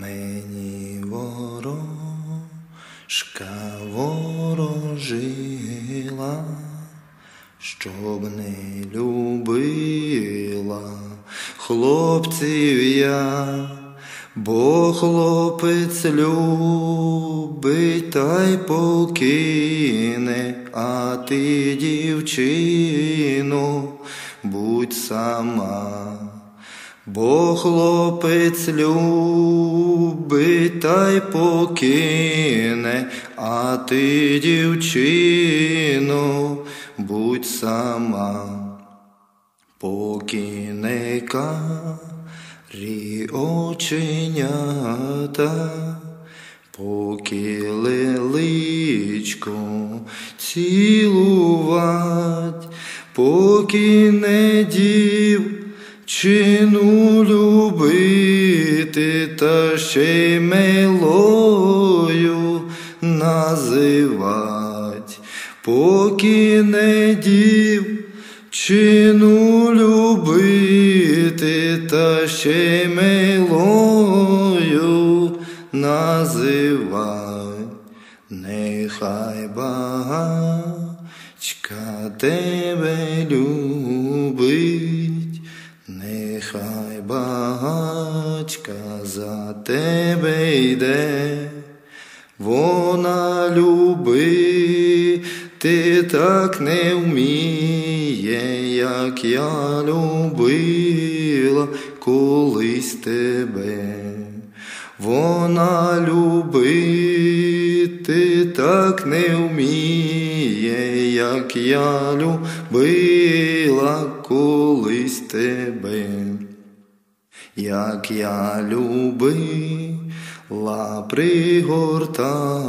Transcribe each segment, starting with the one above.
Мені ворожка ворожила, щоб не любила хлопців я, бо хлопець любить та й покине, а ти, дівчину, будь сама. Бо хлопець любить та й покине, а ти, дівчино, будь сама, покине карі оченята, поки личко цілувать, поки не дів. Чину любити та ще й милою називать, поки не дів, чину любити та ще й милою називать, нехай багачка тебе любить. Нехай багачка за тебе йде, вона любити так не вміє, як я любила колись тебе, вона любити так не вміє, як я любила колись тебе, як я любила, пригортала,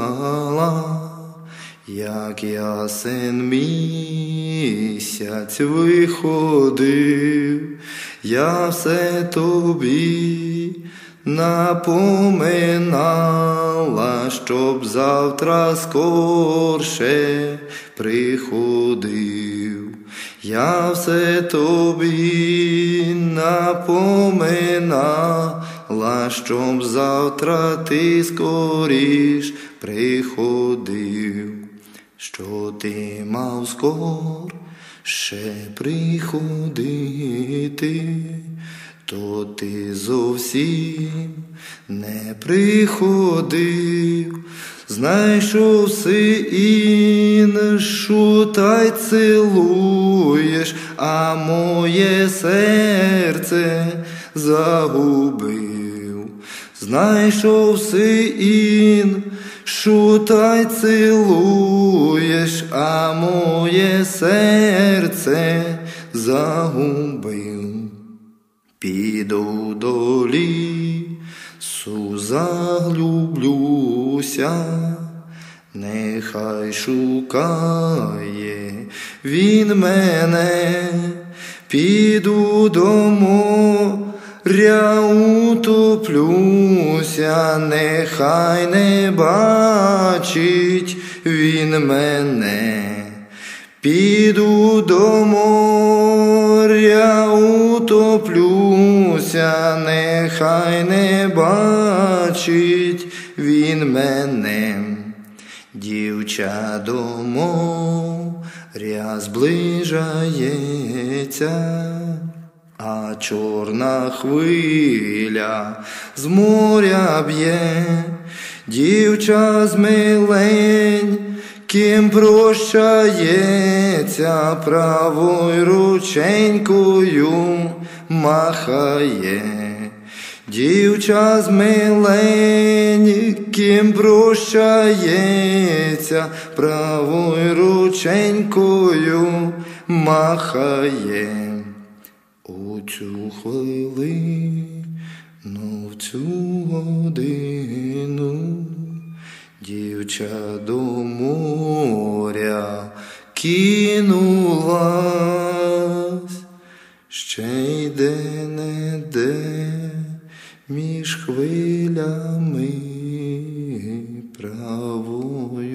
як ясен місяць виходив, я все тобі напоминала, щоб завтра скорше приходив. Я все тобі напоминала, щоб завтра ти скоріш приходив, що ти мав скор? Ще приходити, то ти зовсім не приходив. Знайшов си іншу та й цілуєш, а моє серце загубив. Знайшов си іншу та й цілуєш, а моє серце загубив. Піду до лісу, заглублюся, нехай шукає він мене, піду до моря, утоплюся, нехай не бачить він мене, піду до моря, утоплюся, нехай не бачить він мене, дівча до моря зближається, а чорна хвиля з моря б'є, дівча з милень. Прощається правою рученькою махає, дівча з миленьким прощається, правою рученькою махає. У цю хвилину, в цю годину. Дівча до моря кинулась, ще йде не де між хвилями правою